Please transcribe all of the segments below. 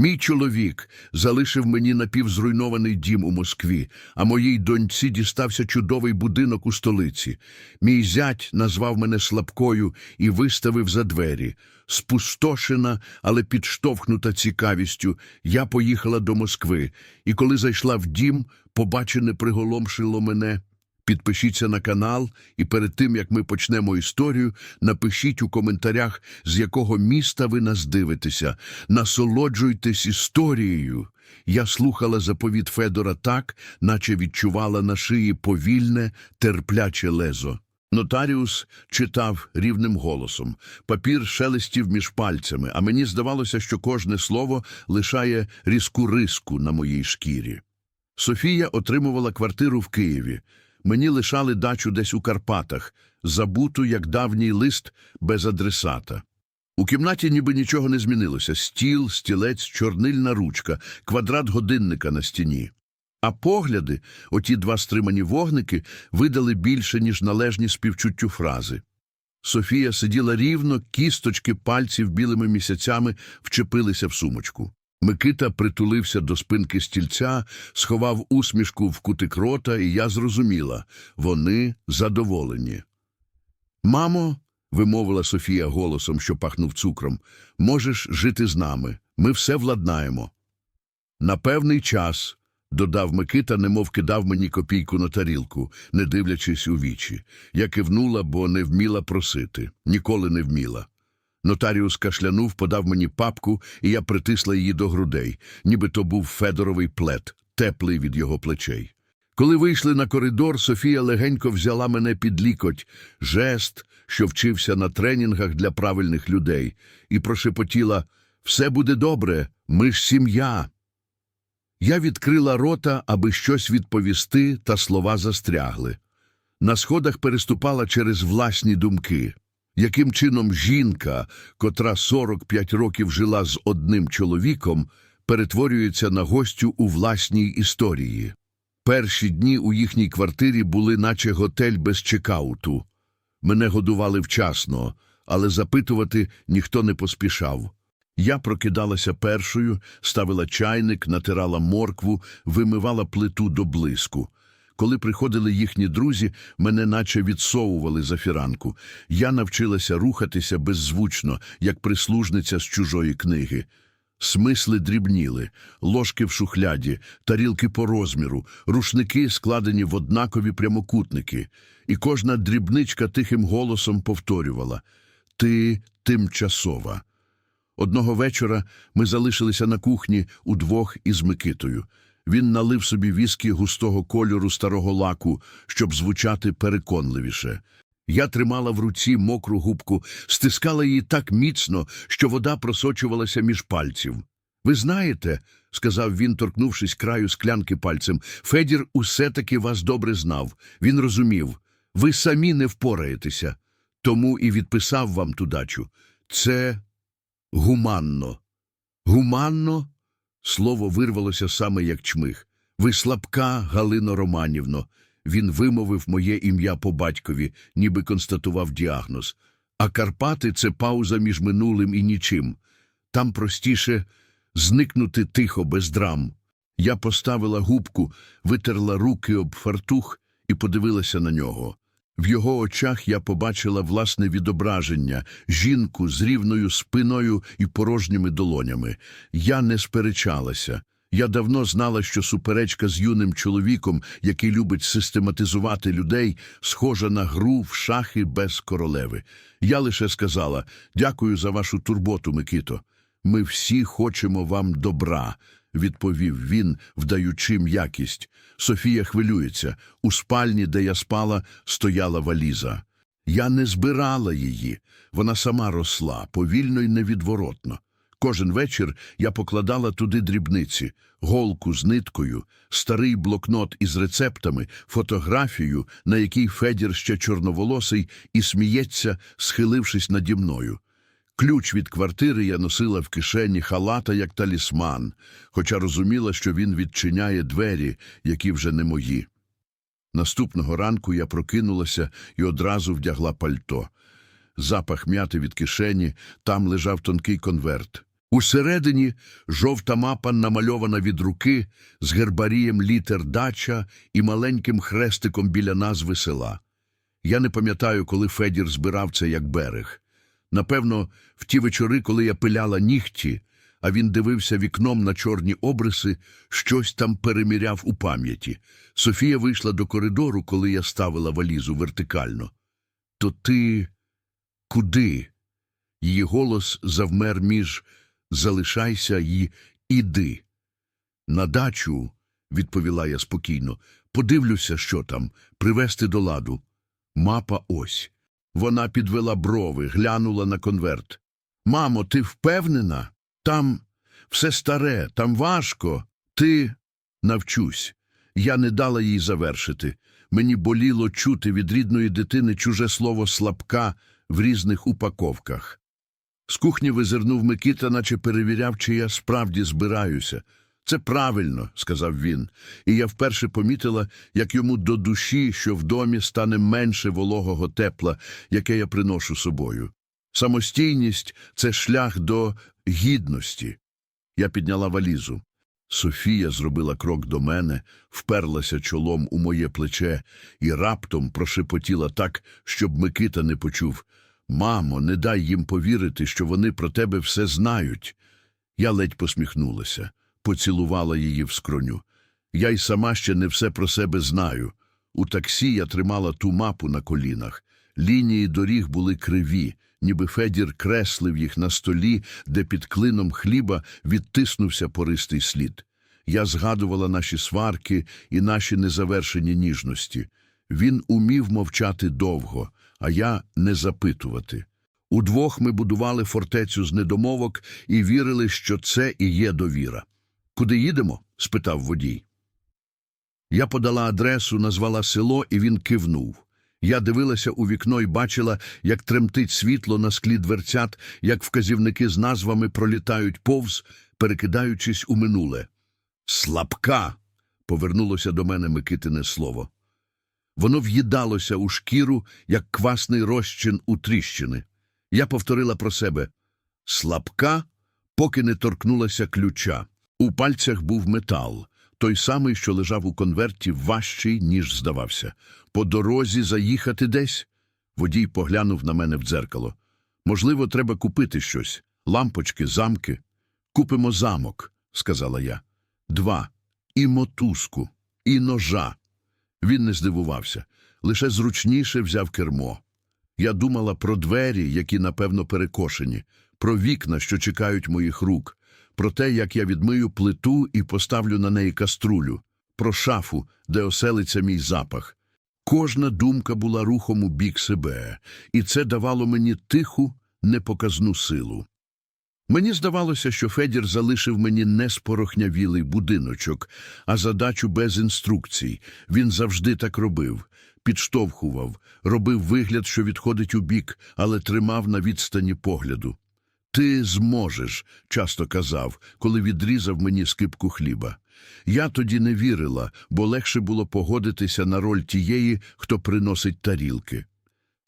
Мій чоловік залишив мені напівзруйнований дім у Москві, а моїй доньці дістався чудовий будинок у столиці. Мій зять назвав мене слабкою і виставив за двері. Спустошена, але підштовхнута цікавістю, я поїхала до Москви, і коли зайшла в дім, побачене приголомшило мене. Підпишіться на канал, і перед тим, як ми почнемо історію, напишіть у коментарях, з якого міста ви нас дивитеся. Насолоджуйтесь історією. Я слухала заповіт Федора так, наче відчувала на шиї повільне, терпляче лезо. Нотаріус читав рівним голосом. Папір шелестів між пальцями, а мені здавалося, що кожне слово лишає різку риску на моїй шкірі. Софія отримувала квартиру в Києві. Мені лишали дачу десь у Карпатах, забуту, як давній лист без адресата. У кімнаті ніби нічого не змінилося. Стіл, стілець, чорнильна ручка, квадрат годинника на стіні. А погляди, оті два стримані вогники, видали більше, ніж належні співчуттю фрази. Софія сиділа рівно, кісточки пальців білими місяцями вчепилися в сумочку. Микита притулився до спинки стільця, сховав усмішку в кутик рота, і я зрозуміла – вони задоволені. Мамо, вимовила Софія голосом, що пахнув цукром, можеш жити з нами, ми все владнаємо. На певний час, додав Микита, немов кидав мені копійку на тарілку, не дивлячись у вічі. Я кивнула, бо не вміла просити, ніколи не вміла. Нотаріус кашлянув, подав мені папку, і я притисла її до грудей, ніби то був Федоровий плед, теплий від його плечей. Коли вийшли на коридор, Софія легенько взяла мене під лікоть, жест, що вчився на тренінгах для правильних людей, і прошепотіла «Все буде добре, ми ж сім'я». Я відкрила рота, аби щось відповісти, та слова застрягли. На сходах переступала через власні думки. Яким чином жінка, котра 45 років жила з одним чоловіком, перетворюється на гостю у власній історії? Перші дні у їхній квартирі були наче готель без чекауту. Мене годували вчасно, але запитувати ніхто не поспішав. Я прокидалася першою, ставила чайник, натирала моркву, вимивала плиту до блиску. Коли приходили їхні друзі, мене наче відсовували за фіранку. Я навчилася рухатися беззвучно, як прислужниця з чужої книги. Смисли дрібніли, ложки в шухляді, тарілки по розміру, рушники складені в однакові прямокутники, і кожна дрібничка тихим голосом повторювала «Ти тимчасова». Одного вечора ми залишилися на кухні удвох із Микитою. Він налив собі віскі густого кольору старого лаку, щоб звучати переконливіше. Я тримала в руці мокру губку, стискала її так міцно, що вода просочувалася між пальців. Ви знаєте, сказав він, торкнувшись краю склянки пальцем, Федір усе таки вас добре знав. Він розумів, ви самі не впораєтеся, тому і відписав вам ту дачу. Це гуманно. Гуманно? Слово вирвалося саме як чмих. Ви слабка, Галино Романівно. Він вимовив моє ім'я по батькові, ніби констатував діагноз. А Карпати це пауза між минулим і нічим. Там простіше зникнути тихо, без драм. Я поставила губку, витерла руки об фартух і подивилася на нього. В його очах я побачила власне відображення, жінку з рівною спиною і порожніми долонями. Я не сперечалася. Я давно знала, що суперечка з юним чоловіком, який любить систематизувати людей, схожа на гру в шахи без королеви. Я лише сказала «Дякую за вашу турботу, Микито. Ми всі хочемо вам добра», – відповів він, вдаючи м'якість. Софія хвилюється. У спальні, де я спала, стояла валіза. Я не збирала її. Вона сама росла, повільно й невідворотно. Кожен вечір я покладала туди дрібниці, голку з ниткою, старий блокнот із рецептами, фотографію, на якій Федір ще чорноволосий і сміється, схилившись наді мною. Ключ від квартири я носила в кишені халата як талісман, хоча розуміла, що він відчиняє двері, які вже не мої. Наступного ранку я прокинулася і одразу вдягла пальто. Запах м'яти від кишені, там лежав тонкий конверт. Усередині жовта мапа намальована від руки з гербарієм літер дача і маленьким хрестиком біля назви села. Я не пам'ятаю, коли Федір збирав це як берег. Напевно, в ті вечори, коли я пиляла нігті, а він дивився вікном на чорні обриси, щось там переміряв у пам'яті. Софія вийшла до коридору, коли я ставила валізу вертикально. То ти куди? Її голос завмер між залишайся і іди. На дачу, відповіла я спокійно, подивлюся, що там, привести до ладу. Мапа ось. Вона підвела брови, глянула на конверт. Мамо, ти впевнена? Там все старе, там важко. Ти навчусь. Я не дала їй завершити. Мені боліло чути від рідної дитини чуже слово слабка в різних упаковках. З кухні визирнув Микита, наче перевіряв, чи я справді збираюся. Це правильно, сказав він, і я вперше помітила, як йому до душі, що в домі стане менше вологого тепла, яке я приношу собою. Самостійність це шлях до гідності. Я підняла валізу. Софія зробила крок до мене, вперлася чолом у моє плече і раптом прошепотіла так, щоб Микита не почув. Мамо, не дай їм повірити, що вони про тебе все знають. Я ледь посміхнулася, поцілувала її в скроню. Я й сама ще не все про себе знаю. У таксі я тримала ту мапу на колінах. Лінії доріг були криві, ніби Федір креслив їх на столі, де під клином хліба відтиснувся пористий слід. Я згадувала наші сварки і наші незавершені ніжності. Він умів мовчати довго, а я не запитувати. Удвох ми будували фортецю з недомовок і вірили, що це і є довіра. Куди їдемо? спитав водій. Я подала адресу, назвала село, і він кивнув. Я дивилася у вікно і бачила, як тремтить світло на склі дверцят, як вказівники з назвами пролітають повз, перекидаючись у минуле. Слабка. повернулося до мене Микитине слово. Воно в'їдалося у шкіру, як квасний розчин у тріщини. Я повторила про себе слабка, поки не торкнулася ключа. У пальцях був метал, той самий, що лежав у конверті, важчий, ніж здавався. По дорозі заїхати десь. Водій поглянув на мене в дзеркало. Можливо, треба купити щось лампочки, замки. Купимо замок, сказала я. Два. І мотузку, і ножа. Він не здивувався, лише зручніше взяв кермо. Я думала про двері, які, напевно, перекошені, про вікна, що чекають моїх рук, про те, як я відмию плиту і поставлю на неї каструлю, про шафу, де оселиться мій запах. Кожна думка була рухом у бік себе, і це давало мені тиху, непоказну силу. Мені здавалося, що Федір залишив мені не спорохнявілий будиночок, а задачу без інструкцій. Він завжди так робив. Підштовхував, робив вигляд, що відходить у бік, але тримав на відстані погляду. Ти зможеш, часто казав, коли відрізав мені скипку хліба. Я тоді не вірила, бо легше було погодитися на роль тієї, хто приносить тарілки.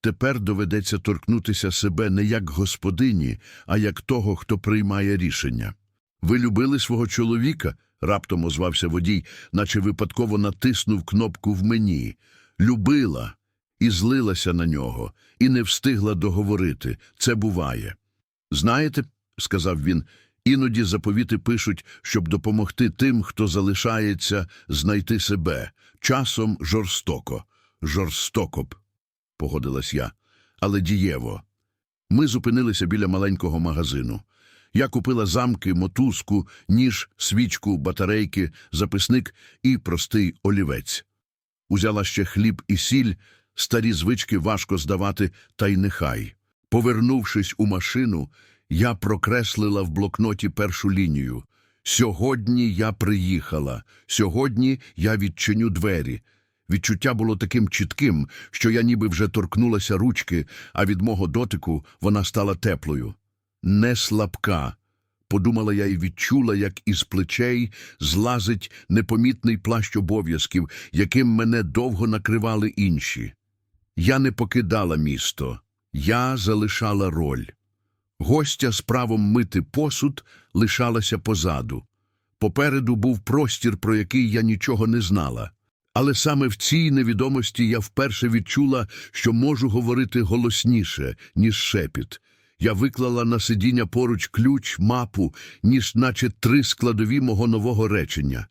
Тепер доведеться торкнутися себе не як господині, а як того, хто приймає рішення. Ви любили свого чоловіка? раптом озвався водій, наче випадково натиснув кнопку в мені. Любила і злилася на нього, і не встигла договорити. Це буває. Знаєте, сказав він, іноді заповіти пишуть, щоб допомогти тим, хто залишається знайти себе. Часом жорстоко. Жорстоко б, погодилась я, але дієво. Ми зупинилися біля маленького магазину. Я купила замки, мотузку, ніж, свічку, батарейки, записник і простий олівець. Узяла ще хліб і сіль, старі звички важко здавати, та й нехай. Повернувшись у машину, я прокреслила в блокноті першу лінію. Сьогодні я приїхала, сьогодні я відчиню двері. Відчуття було таким чітким, що я ніби вже торкнулася ручки, а від мого дотику вона стала теплою. Не слабка. Подумала я і відчула, як із плечей злазить непомітний плащ обов'язків, яким мене довго накривали інші. Я не покидала місто, я залишала роль. Гостя з правом мити посуд лишалася позаду. Попереду був простір, про який я нічого не знала. Але саме в цій невідомості я вперше відчула, що можу говорити голосніше, ніж шепіт. Я виклала на сидіння поруч ключ, мапу, ніж наче три складові мого нового речення.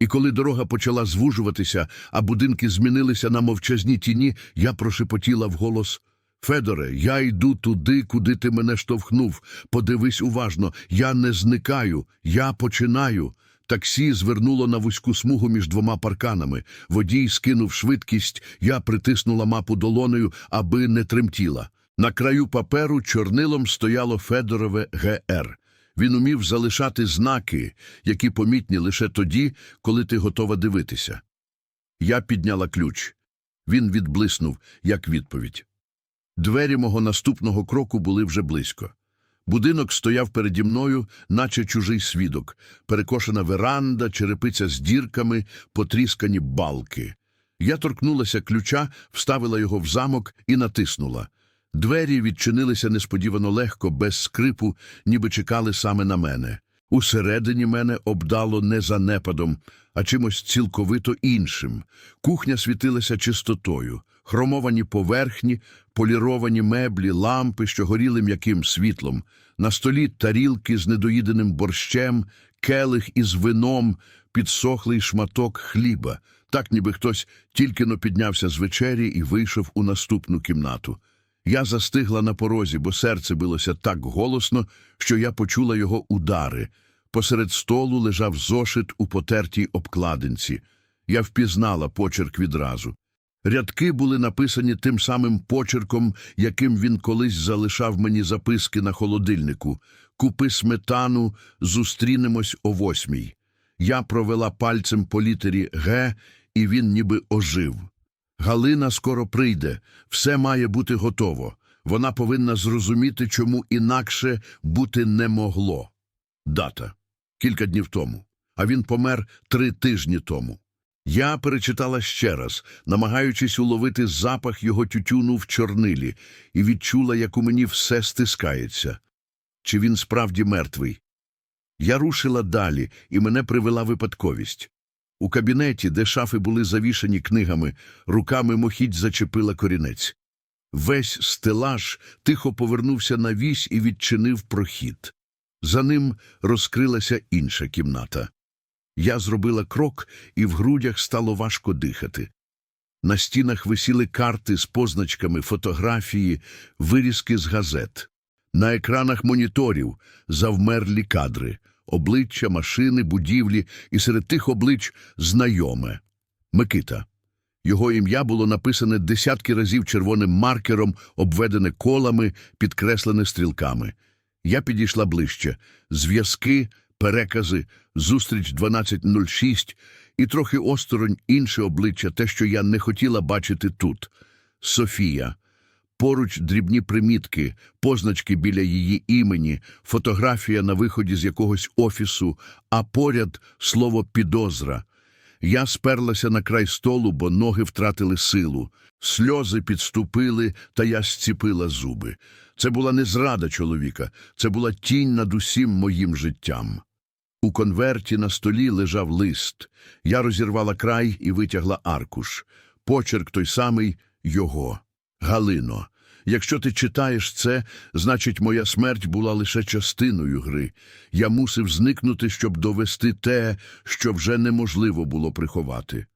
І коли дорога почала звужуватися, а будинки змінилися на мовчазні тіні, я прошепотіла вголос Федоре, я йду туди, куди ти мене штовхнув. Подивись уважно, я не зникаю, я починаю. Таксі звернуло на вузьку смугу між двома парканами. Водій скинув швидкість, я притиснула мапу долонею, аби не тремтіла. На краю паперу чорнилом стояло Федорове ГР. Він умів залишати знаки, які помітні лише тоді, коли ти готова дивитися. Я підняла ключ. Він відблиснув, як відповідь. Двері мого наступного кроку були вже близько. Будинок стояв переді мною, наче чужий свідок, перекошена веранда, черепиця з дірками, потріскані балки. Я торкнулася ключа, вставила його в замок і натиснула. Двері відчинилися несподівано легко, без скрипу, ніби чекали саме на мене. Усередині мене обдало не занепадом, а чимось цілковито іншим. Кухня світилася чистотою, хромовані поверхні, поліровані меблі, лампи, що горіли м'яким світлом, на столі тарілки з недоїденим борщем, келих із вином, підсохлий шматок хліба, так ніби хтось тільки-но піднявся з вечері і вийшов у наступну кімнату. Я застигла на порозі, бо серце билося так голосно, що я почула його удари. Посеред столу лежав зошит у потертій обкладинці. Я впізнала почерк відразу. Рядки були написані тим самим почерком, яким він колись залишав мені записки на холодильнику. Купи сметану, зустрінемось о восьмій. Я провела пальцем по літері Г, і він ніби ожив. Галина скоро прийде, все має бути готово. Вона повинна зрозуміти, чому інакше бути не могло. Дата. Кілька днів тому. А він помер три тижні тому. Я перечитала ще раз, намагаючись уловити запах його тютюну в чорнилі, і відчула, як у мені все стискається. Чи він справді мертвий? Я рушила далі, і мене привела випадковість. У кабінеті, де шафи були завішані книгами, руками мохідь зачепила корінець. Весь стелаж тихо повернувся на вісь і відчинив прохід. За ним розкрилася інша кімната. Я зробила крок, і в грудях стало важко дихати. На стінах висіли карти з позначками, фотографії, вирізки з газет. На екранах моніторів завмерлі кадри, обличчя, машини, будівлі, і серед тих облич знайоме. Микита. Його ім'я було написане десятки разів червоним маркером, обведене колами, підкреслене стрілками. Я підійшла ближче. Зв'язки, перекази, зустріч 12.06 і трохи осторонь інше обличчя, те, що я не хотіла бачити тут. Софія. Поруч дрібні примітки, позначки біля її імені, фотографія на виході з якогось офісу, а поряд слово підозра. Я сперлася на край столу, бо ноги втратили силу. Сльози підступили, та я зціпила зуби. Це була не зрада чоловіка, це була тінь над усім моїм життям. У конверті на столі лежав лист. Я розірвала край і витягла аркуш. Почерк той самий його. Галино, якщо ти читаєш це, значить, моя смерть була лише частиною гри. Я мусив зникнути, щоб довести те, що вже неможливо було приховати.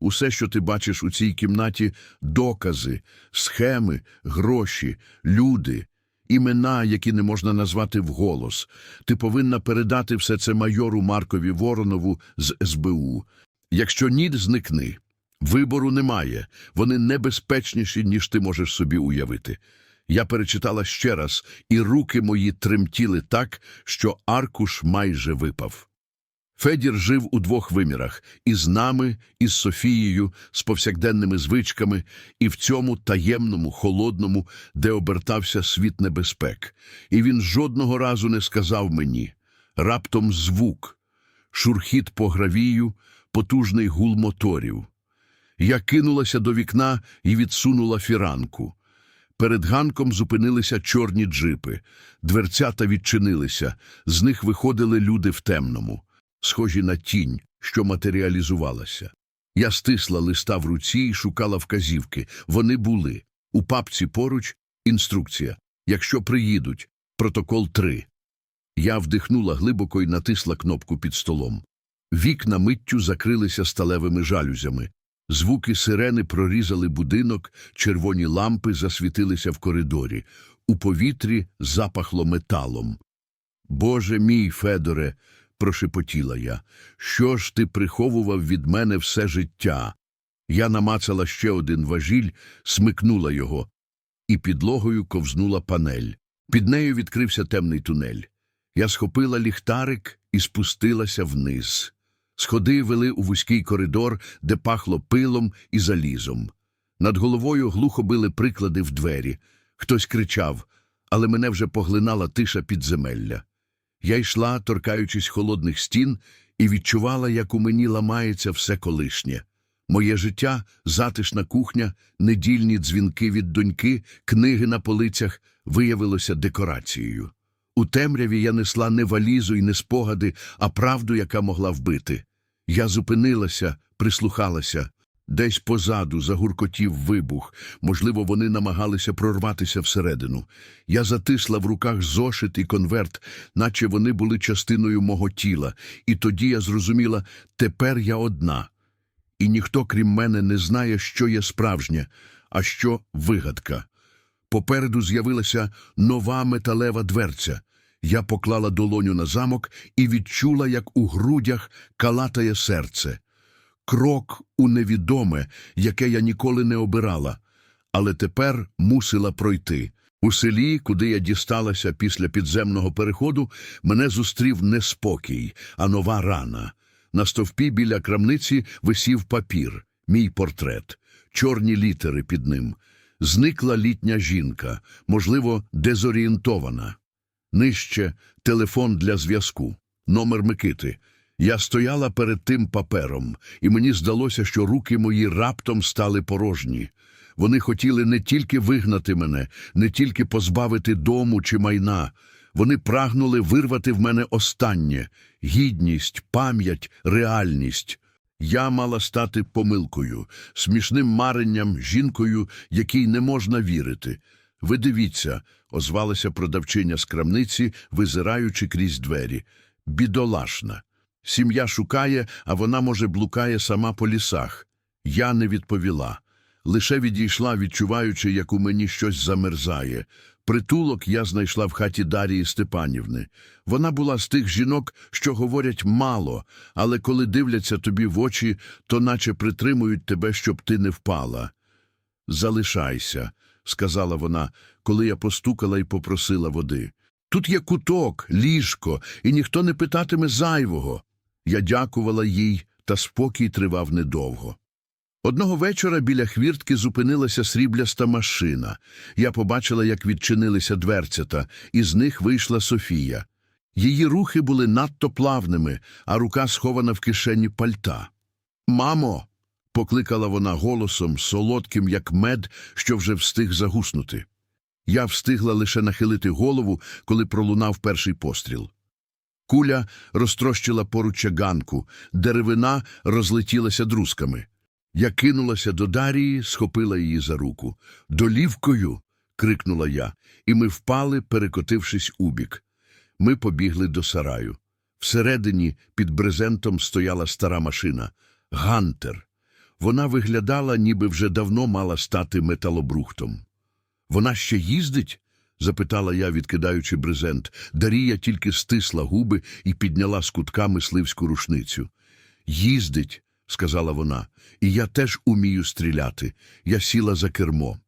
Усе, що ти бачиш у цій кімнаті докази, схеми, гроші, люди, імена, які не можна назвати вголос. Ти повинна передати все це майору Маркові Воронову з СБУ. Якщо ні, зникни. Вибору немає. Вони небезпечніші, ніж ти можеш собі уявити. Я перечитала ще раз, і руки мої тремтіли так, що аркуш майже випав. Федір жив у двох вимірах із нами, із Софією, з повсякденними звичками, і в цьому таємному, холодному, де обертався світ небезпек. І він жодного разу не сказав мені раптом звук, шурхіт по гравію, потужний гул моторів. Я кинулася до вікна і відсунула фіранку. Перед ганком зупинилися чорні джипи. Дверцята відчинилися. З них виходили люди в темному, схожі на тінь, що матеріалізувалася. Я стисла листа в руці і шукала вказівки. Вони були. У папці поруч інструкція. Якщо приїдуть, протокол 3. Я вдихнула глибоко і натисла кнопку під столом. Вікна миттю закрилися сталевими жалюзями. Звуки сирени прорізали будинок, червоні лампи засвітилися в коридорі. У повітрі запахло металом. Боже мій, Федоре, прошепотіла я, що ж ти приховував від мене все життя? Я намацала ще один важіль, смикнула його, і підлогою ковзнула панель. Під нею відкрився темний тунель. Я схопила ліхтарик і спустилася вниз. Сходи вели у вузький коридор, де пахло пилом і залізом. Над головою глухо били приклади в двері. Хтось кричав, але мене вже поглинала тиша підземелля. Я йшла, торкаючись холодних стін, і відчувала, як у мені ламається все колишнє. Моє життя, затишна кухня, недільні дзвінки від доньки, книги на полицях виявилося декорацією. У темряві я несла не валізу і не спогади, а правду, яка могла вбити. Я зупинилася, прислухалася. Десь позаду загуркотів вибух. Можливо, вони намагалися прорватися всередину. Я затисла в руках зошит і конверт, наче вони були частиною мого тіла, і тоді я зрозуміла, тепер я одна. І ніхто, крім мене, не знає, що є справжнє, а що вигадка. Попереду з'явилася нова металева дверця. Я поклала долоню на замок і відчула, як у грудях калатає серце. Крок у невідоме, яке я ніколи не обирала, але тепер мусила пройти. У селі, куди я дісталася після підземного переходу, мене зустрів не спокій, а нова рана. На стовпі біля крамниці висів папір, мій портрет, чорні літери під ним. Зникла літня жінка, можливо, дезорієнтована. Нижче телефон для зв'язку, номер Микити. Я стояла перед тим папером, і мені здалося, що руки мої раптом стали порожні. Вони хотіли не тільки вигнати мене, не тільки позбавити дому чи майна. Вони прагнули вирвати в мене останнє гідність, пам'ять, реальність. Я мала стати помилкою, смішним маренням, жінкою, якій не можна вірити. Ви дивіться, озвалася продавчиня з крамниці, визираючи крізь двері. Бідолашна. Сім'я шукає, а вона, може, блукає сама по лісах. Я не відповіла. Лише відійшла, відчуваючи, як у мені щось замерзає. Притулок я знайшла в хаті Дарії Степанівни. Вона була з тих жінок, що говорять мало, але коли дивляться тобі в очі, то наче притримують тебе, щоб ти не впала. Залишайся, сказала вона, коли я постукала і попросила води. Тут є куток, ліжко, і ніхто не питатиме зайвого. Я дякувала їй, та спокій тривав недовго. Одного вечора біля хвіртки зупинилася срібляста машина. Я побачила, як відчинилися дверцята, і з них вийшла Софія. Її рухи були надто плавними, а рука схована в кишені пальта. Мамо. Покликала вона голосом, солодким, як мед, що вже встиг загуснути. Я встигла лише нахилити голову, коли пролунав перший постріл. Куля розтрощила поруччя ганку, деревина розлетілася друзками. Я кинулася до Дарії, схопила її за руку. Долівкою. крикнула я, і ми впали, перекотившись убік. Ми побігли до сараю. Всередині під брезентом стояла стара машина Гантер. Вона виглядала, ніби вже давно мала стати металобрухтом. Вона ще їздить? запитала я, відкидаючи брезент. Дарія тільки стисла губи і підняла з кутка мисливську рушницю. Їздить, сказала вона, і я теж умію стріляти. Я сіла за кермо.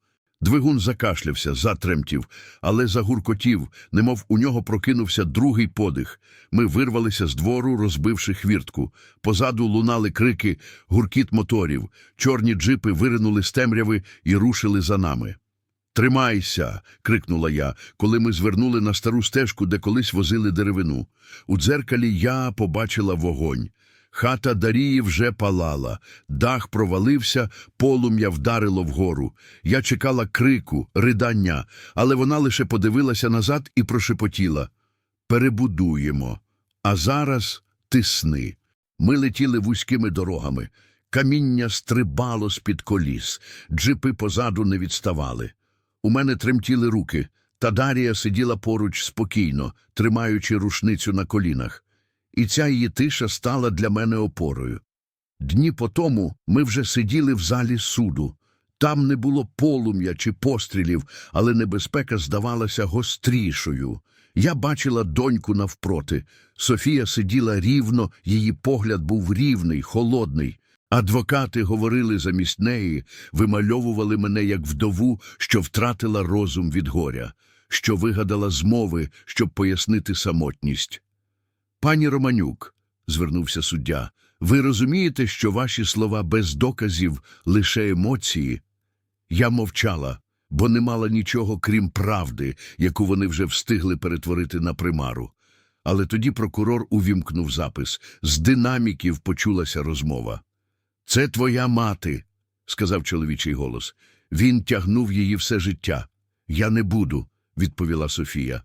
Двигун закашлявся, затремтів, але загуркотів, немов у нього прокинувся другий подих. Ми вирвалися з двору, розбивши хвіртку. Позаду лунали крики, гуркіт моторів. Чорні джипи виринули з темряви і рушили за нами. Тримайся. крикнула я, коли ми звернули на стару стежку, де колись возили деревину. У дзеркалі я побачила вогонь. Хата Дарії вже палала, дах провалився, полум'я вдарило вгору. Я чекала крику, ридання, але вона лише подивилася назад і прошепотіла перебудуємо. А зараз тисни. Ми летіли вузькими дорогами. Каміння стрибало з-під коліс, джипи позаду не відставали. У мене тремтіли руки, та Дарія сиділа поруч спокійно, тримаючи рушницю на колінах. І ця її тиша стала для мене опорою. Дні по тому ми вже сиділи в залі суду. Там не було полум'я чи пострілів, але небезпека здавалася гострішою. Я бачила доньку навпроти. Софія сиділа рівно, її погляд був рівний, холодний. Адвокати говорили замість неї, вимальовували мене як вдову, що втратила розум від горя, що вигадала змови, щоб пояснити самотність. Пані Романюк, звернувся суддя, ви розумієте, що ваші слова без доказів лише емоції? Я мовчала, бо не мала нічого, крім правди, яку вони вже встигли перетворити на примару. Але тоді прокурор увімкнув запис. З динаміків почулася розмова. Це твоя мати, сказав чоловічий голос. Він тягнув її все життя. Я не буду, відповіла Софія.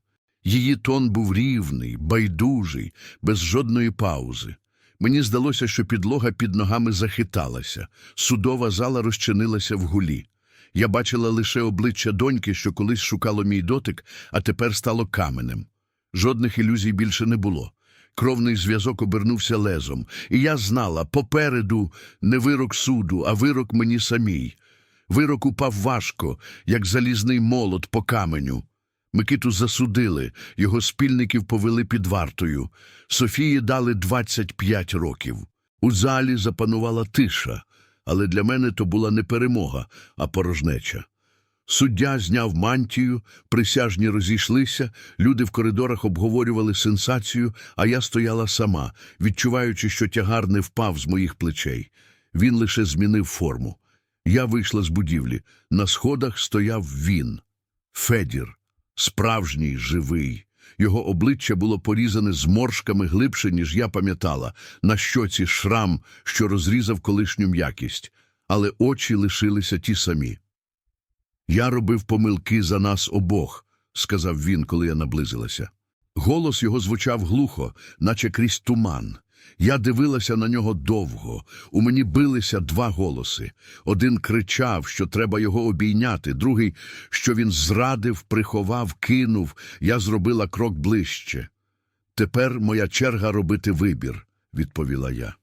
Її тон був рівний, байдужий, без жодної паузи. Мені здалося, що підлога під ногами захиталася, судова зала розчинилася в гулі. Я бачила лише обличчя доньки, що колись шукало мій дотик, а тепер стало каменем. Жодних ілюзій більше не було. Кровний зв'язок обернувся лезом, і я знала, попереду не вирок суду, а вирок мені самій. Вирок упав важко, як залізний молот по каменю. Микиту засудили, його спільників повели під вартою. Софії дали 25 років. У залі запанувала тиша, але для мене то була не перемога, а порожнеча. Суддя зняв мантію, присяжні розійшлися, люди в коридорах обговорювали сенсацію, а я стояла сама, відчуваючи, що тягар не впав з моїх плечей. Він лише змінив форму. Я вийшла з будівлі. На сходах стояв він. Федір. Справжній, живий. Його обличчя було порізане зморшками глибше, ніж я пам'ятала, на щоці шрам, що розрізав колишню м'якість, але очі лишилися ті самі. Я робив помилки за нас обох, сказав він, коли я наблизилася. Голос його звучав глухо, наче крізь туман. Я дивилася на нього довго. У мені билися два голоси. Один кричав, що треба його обійняти, другий, що він зрадив, приховав, кинув. Я зробила крок ближче. Тепер моя черга робити вибір, відповіла я.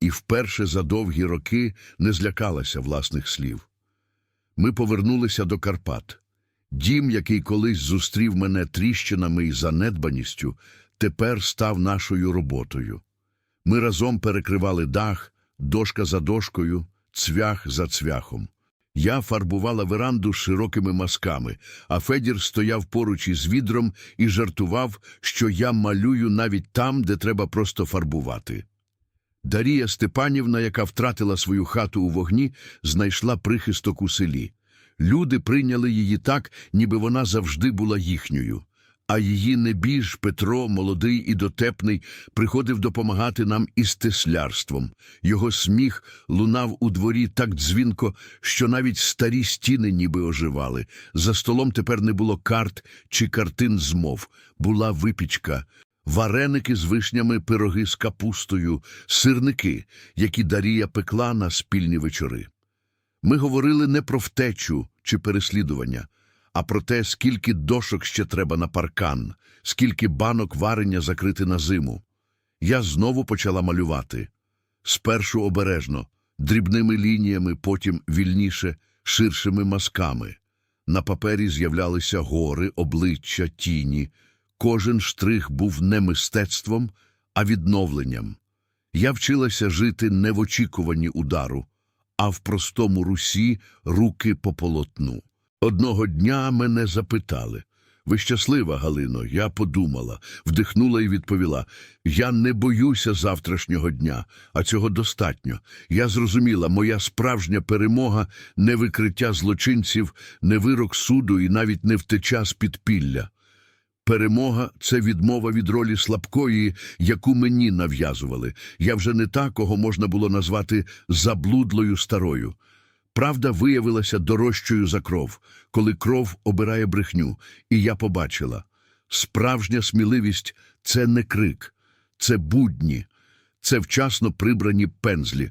І вперше за довгі роки не злякалася власних слів. Ми повернулися до Карпат. Дім, який колись зустрів мене тріщинами і занедбаністю, тепер став нашою роботою. Ми разом перекривали дах, дошка за дошкою, цвях за цвяхом. Я фарбувала веранду широкими мазками, а Федір стояв поруч із відром і жартував, що я малюю навіть там, де треба просто фарбувати. Дарія Степанівна, яка втратила свою хату у вогні, знайшла прихисток у селі. Люди прийняли її так, ніби вона завжди була їхньою. А її небіж Петро, молодий і дотепний, приходив допомагати нам із теслярством. Його сміх лунав у дворі так дзвінко, що навіть старі стіни ніби оживали. За столом тепер не було карт чи картин змов, була випічка. Вареники з вишнями, пироги з капустою, сирники, які Дарія пекла на спільні вечори. Ми говорили не про втечу чи переслідування, а про те, скільки дошок ще треба на паркан, скільки банок варення закрити на зиму. Я знову почала малювати. Спершу обережно, дрібними лініями, потім вільніше, ширшими мазками. На папері з'являлися гори, обличчя, тіні. Кожен штрих був не мистецтвом, а відновленням. Я вчилася жити не в очікуванні удару, а в простому русі руки по полотну. Одного дня мене запитали. Ви щаслива, Галино? Я подумала, вдихнула і відповіла. Я не боюся завтрашнього дня, а цього достатньо. Я зрозуміла, моя справжня перемога не викриття злочинців, не вирок суду і навіть не втеча з підпілля. Перемога це відмова від ролі слабкої, яку мені нав'язували. Я вже не та, кого можна було назвати заблудлою старою. Правда виявилася дорожчою за кров, коли кров обирає брехню, і я побачила. Справжня сміливість – це не крик, це будні, це вчасно прибрані пензлі,